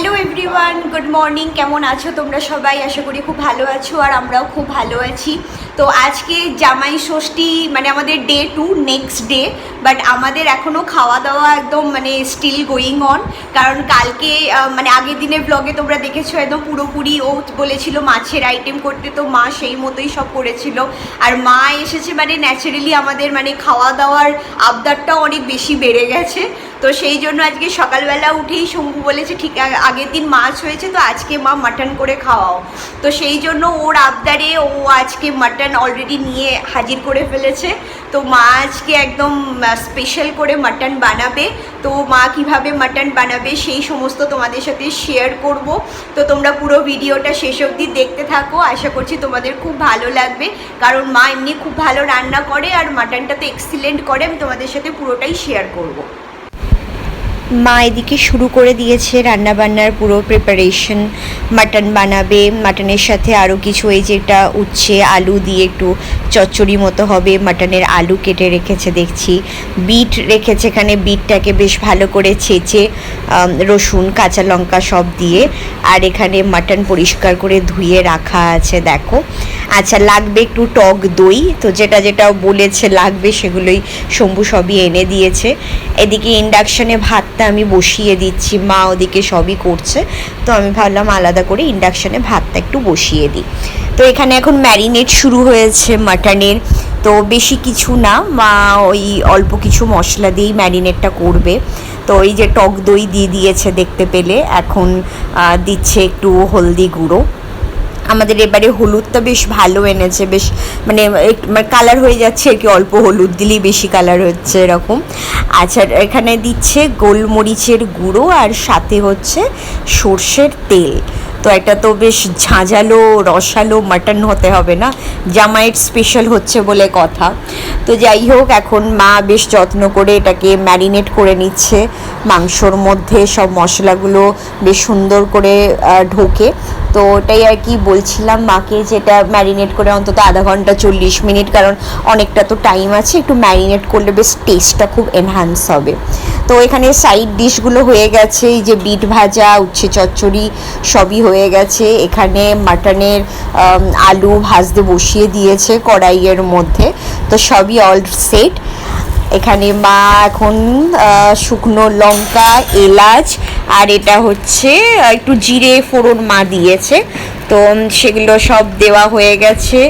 Hello everyone good morning কেমন আছো তোমরা সবাই? আশা করি খুব ভালো আছো আর আমরাও খুব ভালো আছি। তো আজকে জামাই ষষ্ঠী মানে আমাদের day to next day but আমাদের এখনও খাওয়া দাওয়া একদম মানে স্টিল গোয়িং অন কারণ কালকে মানে আগের দিনের ব্লগে তোমরা দেখেছ, একদম পুরোপুরি ও বলেছিল মাছের আইটেম করতে, তো মা সেই মতোই সব করেছিল। আর মা এসেছে মানে ন্যাচারালি আমাদের মানে খাওয়া দাওয়ার আবদারটাও অনেক বেশি বেড়ে গেছে। তো সেই জন্য আজকে সকালবেলা উঠেই শম্ভু বলেছে, ঠিক, আগের দিন মাছ হয়েছে, তো আজকে মা মাটন করে খাওয়াও। তো সেই জন্য ওর আবদারে ও আজকে মাটন অলরেডি নিয়ে হাজির করে ফেলেছে। তো মা আজকে একদম স্পেশাল করে মাটন বানাবে। তো মা কীভাবে মাটন বানাবে সেই সমস্ত তোমাদের সাথে শেয়ার করব। তো তোমরা পুরো ভিডিওটা শেষ অবধি দেখতে থাকো। আশা করছি তোমাদের খুব ভালো লাগবে। কারণ মা এমনি খুব ভালো রান্না করে আর মাটনটা তো এক্সিলেন্ট করে। আমি তোমাদের সাথে পুরোটাই শেয়ার করব। মা এদিকে শুরু করে দিয়েছে রান্নাবান্নার পুরো প্রিপারেশন মাটন বানাবে, মাটনের সাথে আরও কিছু, এই যেটা উচ্ছে, আলু দিয়ে একটু চচ্চড়ি মতো হবে, মাটনের আলু কেটে রেখেছে দেখছি। বিট রেখেছে এখানে, বিটটাকে বেশ ভালো করে ছেঁচে রসুন, কাঁচা লঙ্কা সব দিয়ে, আর এখানে মাটন পরিষ্কার করে ধুয়ে রাখা আছে, দেখো। আচ্ছা লাগবে একটু টক দই। তো যেটা যেটা বলেছে লাগবে সেগুলোই শম্ভু সবই এনে দিয়েছে। এদিকে ইন্ডাকশনে ভাতটা আমি বসিয়ে দিচ্ছি, মা ওদিকে সবই করছে। তো আমি ভাবলাম আলাদা করে ইন্ডাকশনে ভাতটা একটু বসিয়ে দিই। তো এখানে এখন ম্যারিনেট শুরু হয়েছে মাটনের। তো বেশি কিছু না, মা ওই অল্প কিছু মশলা দিয়েই ম্যারিনেটটা করবে। তো এই যে টক দই দিয়ে দিয়েছে দেখতে পেলে, এখন দিচ্ছে একটু হলদি গুঁড়ো। আমাদের এবারে হলুদটা বেশ ভালো এনেছে, বেশ মানে কালার হয়ে যাচ্ছে আর কি, অল্প হলুদ দিলেই বেশি কালার হচ্ছে এরকম। আচ্ছা এখানে দিচ্ছে গোলমরিচের গুঁড়ো আর সাথে হচ্ছে সর্ষের তেল। তো এটা তো বেশ ঝাঁঝালো, রসালো মাটন হতে হবে না, জামাইয়ের স্পেশাল হচ্ছে বলে কথা। তো যাই হোক, এখন মা বেশ যত্ন করে এটাকে ম্যারিনেট করে নিচ্ছে। মাংসর মধ্যে সব মশলাগুলো বেশ সুন্দর করে ঢোকে। তো ওটাই আর কি বলছিলাম মাকে যেটা ম্যারিনেট করে অন্তত আধা ঘণ্টা চল্লিশ মিনিট, কারণ অনেকটা তো টাইম আছে, একটু ম্যারিনেট করলে বেশ টেস্টটা খুব এনহান্স হবে। তো এখানে সাইড ডিশগুলো হয়ে গেছে, এই যে বিট ভাজা, উচ্ছে চচ্চড়ি সবই হয়ে গেছে। এখানে মাটনের আলু ভাজতে বসিয়ে দিয়েছে কড়াইয়ের মধ্যে। তো সবই অল সেট এখানে মা এখন শুকনো লঙ্কা, এলাচ, আর এটা হচ্ছে একটু জিরে ফোড়ন মা দিয়েছে। তো সেগুলো সব দেওয়া হয়ে গেছে।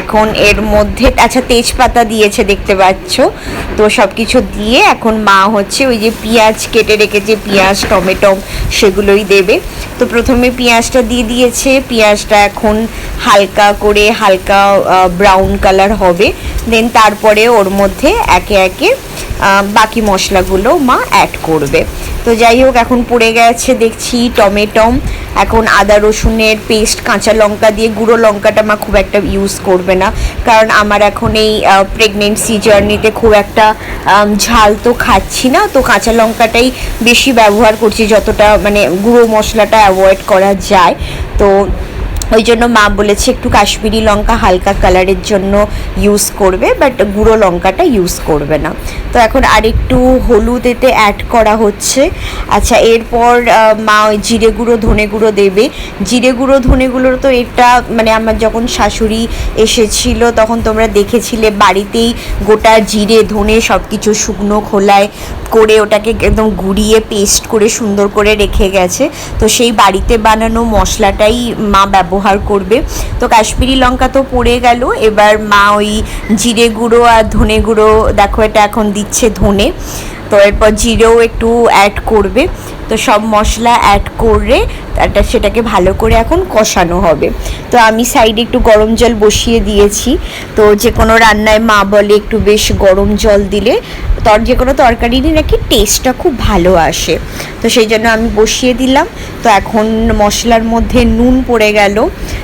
এখন এর মধ্যে আচ্ছা তেজপাতা দিয়েছে দেখতে পাচ্ছ। তো সব কিছু দিয়ে এখন মা হচ্ছে ওই যে পেঁয়াজ কেটে রেখেছে, পেঁয়াজ, টমেটো, সেগুলোই দেবে। তো প্রথমে পেঁয়াজটা দিয়ে দিয়েছে। পেঁয়াজটা এখন হালকা করে, হালকা ব্রাউন কালার হবে। দেন তারপরে ওর মধ্যে একে একে বাকি মশলাগুলো মা অ্যাড করবে। তো যাই হোক, এখন পড়ে গেছে, দেখছি টমেটম, এখন আদা রসুনের পেস্ট কাঁচা লঙ্কা দিয়ে গুঁড়ো লঙ্কাটা মা খুব একটা ইউজ করবে না। কারণ আমার এখন এই প্রেগনেন্সি জার্নিতে খুব একটা ঝাল তো খাচ্ছি না। তো কাঁচা লঙ্কাটাই বেশি ব্যবহার করছি, যতটা মানে গুঁড়ো মশলাটা অ্যাভয়েড করা যায়। তো ওই জন্য মা বলেছে একটু কাশ্মীরি লঙ্কা হালকা কালারের জন্য ইউজ করবে বাট গুঁড়ো লঙ্কাটা ইউজ করবে না। তো এখন আরেকটু হলুদ এতে অ্যাড করা হচ্ছে। আচ্ছা এরপর মা ওই জিরে গুঁড়ো, ধনে গুঁড়ো দেবে। জিরে গুঁড়ো, ধনে গুঁড়ো তো এটা মানে আমার যখন শাশুড়ি এসেছিল, তখন তোমরা দেখেছিলে, বাড়িতেই গোটা জিরে, ধনে সব কিছু শুকনো খোলায় করে ওটাকে একদম গুঁড়িয়ে পেস্ট করে সুন্দর করে রেখে গেছে। তো সেই বাড়িতে বানানো মশলাটাই মা ব্যবহার করবে। তো কাশ্মীরি লঙ্কা তো পড়ে গেল। এবার মা ওই জিরে গুঁড়ো আর ধনে গুঁড়ো, দেখো এটা এখন দিচ্ছে ধনে। তো এরপর জিরেও একটু অ্যাড করবে। তো সব মশলা অ্যাড করে একটা সেটাকে ভালো করে এখন কষানো হবে। তো আমি সাইডে একটু গরম জল বসিয়ে দিয়েছি। তো যে কোনো রান্নায় মা বলে একটু বেশ গরম জল দিলে তর যে কোনো তরকারিরই নাকি টেস্টটা খুব ভালো আসে। তো সেই জন্য আমি বসিয়ে দিলাম। তো এখন মশলার মধ্যে নুন পড়ে গেল।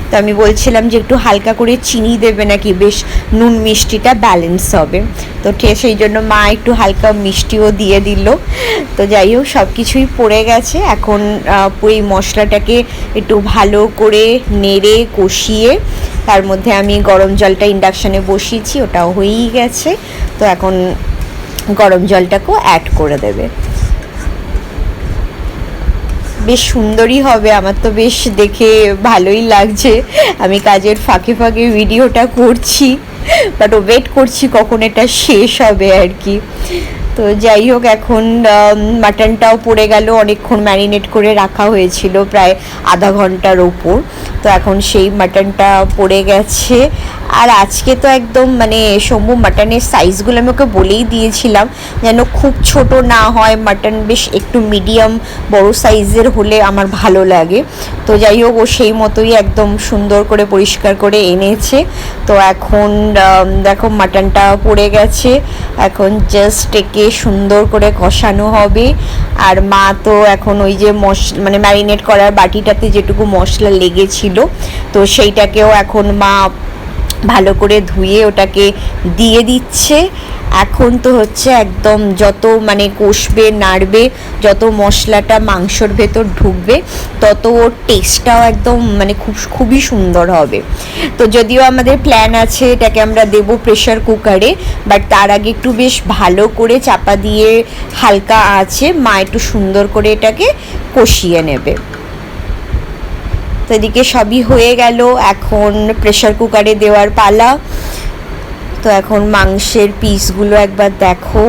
তো আমি বলছিলাম যে একটু হালকা করে চিনি দেবে নাকি, বেশ নুন মিষ্টিটা ব্যালেন্স হবে। তো ঠিক সেই জন্য মা একটু হালকা মিষ্টিও দিয়ে দিল। তো যাই হোক সব কিছুই পড়ে গেছে। এখন এই মশলাটাকে একটু ভালো করে নেড়ে কষিয়ে, তার মধ্যে আমি গরম জলটা ইন্ডাকশানে বসিয়েছি, ওটাও হয়েই গেছে। তো এখন গরম জলটাকেও অ্যাড করে দেবে। বেশ সুন্দরই হবে। আমার তো বেশ দেখে ভালোই লাগছে। আমি কাজের ফাঁকে ফাঁকে ভিডিওটা করছি বাট ওয়েট করছি কখন এটা শেষ হবে আর কি। তো যাই হোক, এখন মাটনটাও পড়ে গেল, অনেকক্ষণ ম্যারিনেট করে রাখা হয়েছিল প্রায় আধা ঘণ্টার ওপর। তো এখন সেই মাটনটা পড়ে গেছে। আর আজকে তো একদম মানে শম্ভু মাটনের সাইজগুলো আমি ওকে বলেই দিয়েছিলাম যেন খুব ছোট না হয়, মাটন বেশ একটু মিডিয়াম বড় সাইজের হলে আমার ভালো লাগে। তো যাই হোক, ও সেই মতোই একদম সুন্দর করে পরিষ্কার করে এনেছে। তো এখন দেখো মাটনটা পড়ে গেছে। এখন জাস্ট একে সুন্দর করে কষানো হবে। আর মা তো এখন ওই যে মশ মানে ম্যারিনেট করার বাটিটাতে যেটুকু মশলা লেগেছিল, তো সেইটাকেও এখন মা ভালো করে ধুয়ে ওটাকে দিয়ে দিচ্ছে। এখন তো হচ্ছে একদম যত মানে কষবে, নাড়বে, যত মশলাটা মাংসর ভেতর ঢুকবে, তত ওর টেস্টটাও একদম মানে খুব, খুবই সুন্দর হবে। তো যদিও আমাদের প্ল্যান আছে এটাকে আমরা দেবো প্রেশার কুকারে বাট তার আগে একটু বেশ ভালো করে চাপা দিয়ে হালকা আছে, মা একটু সুন্দর করে এটাকে কষিয়ে নেবে। তো এদিকে সবই হয়ে গেল। এখন প্রেশার কুকারে দেওয়ার পালা। তো এখন মাংসের পিসগুলো একবার দেখো।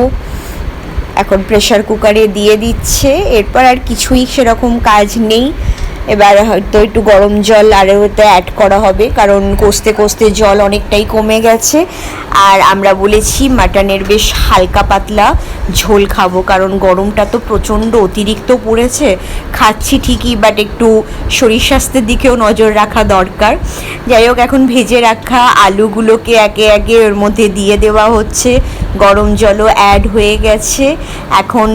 এখন প্রেশার কুকারে দিয়ে দিচ্ছে। এরপর আর কিছুই সেরকম কাজ নেই। এবার হয়তো একটু গরম জল আরও ওতে অ্যাড করা হবে, কারণ কষতে কষতে জল অনেকটাই কমে গেছে। আর আমরা বলেছি মাটনের বেশ হালকা পাতলা। ঝোল খাব, কারণ গরমটা তো প্রচণ্ড, অতিরিক্ত পড়েছে। খাচ্ছি ঠিকই বাট একটু শরীর স্বাস্থ্যের দিকেও নজর রাখা দরকার। যাই হোক, এখন ভেজে রাখা আলুগুলোকে একে একে ওর মধ্যে দিয়ে দেওয়া হচ্ছে। গরম জলও অ্যাড হয়ে গেছে। এখন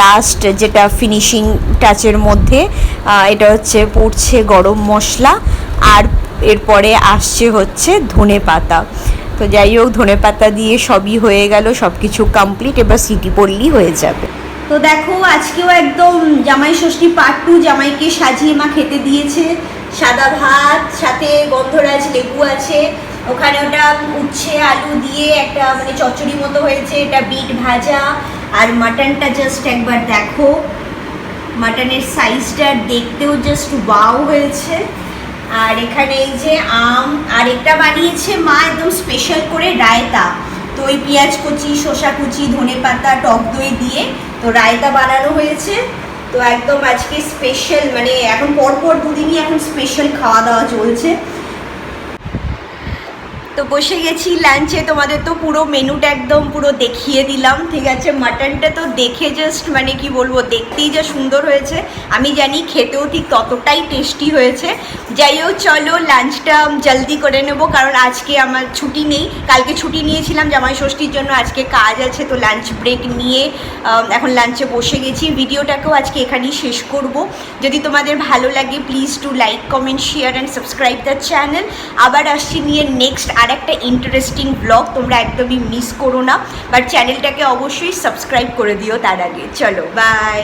লাস্ট যেটা ফিনিশিং টাচের মধ্যে এটা হচ্ছে পড়ছে গরম মশলা। আর এরপরে আসছে হচ্ছে ধনে পাতা। তো যাই হোক ধনে পাতা দিয়ে সবই হয়ে গেল সব কিছু কমপ্লিট এবার সিটি পড়লেই হয়ে যাবে। তো দেখো, আজকেও একদম জামাই ষষ্ঠী পার্ট টু জামাইকে সাজিয়ে মা খেতে দিয়েছে। সাদা ভাত, সাথে গন্ধরাজ লেবু আছে। ওখানে ওটা উচ্ছে, আলু দিয়ে একটা মানে চচ্চড়ি মতো হয়েছে। এটা বিট ভাজা আর মাটনটা জাস্ট একবার দেখো। মাটনের সাইজটা দেখতেও জাস্ট ওয়াও হয়েছে। আর এখানে এই যে আম, আর একটা বানিয়েছে মা একদম স্পেশাল করে রায়তা। তো ওই পেঁয়াজ কুচি, শসা কুচি, ধনে পাতা, টক দই দিয়ে তো রায়তা বানানো হয়েছে। তো একদম আজকে স্পেশাল মানে এখন পরপর দুদিনই এখন স্পেশাল খাওয়া দাওয়া চলছে। তো বসে গেছি লাঞ্চে তোমাদের তো পুরো মেনুটা একদম পুরো দেখিয়ে দিলাম। ঠিক আছে মাটনটা তো দেখে জাস্ট মানে কি বলব, দেখতেই যা সুন্দর হয়েছে। আমি জানি খেতেও ঠিক ততটাই টেস্টি হয়েছে। যাই হোক, চলো লাঞ্চটা জলদি করে নেব, কারণ আজকে আমার ছুটি নেই। কালকে ছুটি নিয়েছিলাম জামাই ষষ্ঠীর জন্য, আজকে কাজ আছে, তো লাঞ্চ ব্রেক নিয়ে এখন লাঞ্চে বসে গেছি। ভিডিওটাকেও আজকে এখানেই শেষ করব। যদি তোমাদের ভালো লাগে please to like comment share and subscribe the channel আবার আসছি নিয়ে নেক্সট আর একটা ইন্টারেস্টিং ব্লগ তোমরা একদমই মিস করো না। বাট চ্যানেলটাকে অবশ্যই সাবস্ক্রাইব করে দিও তার আগে। চলো বাই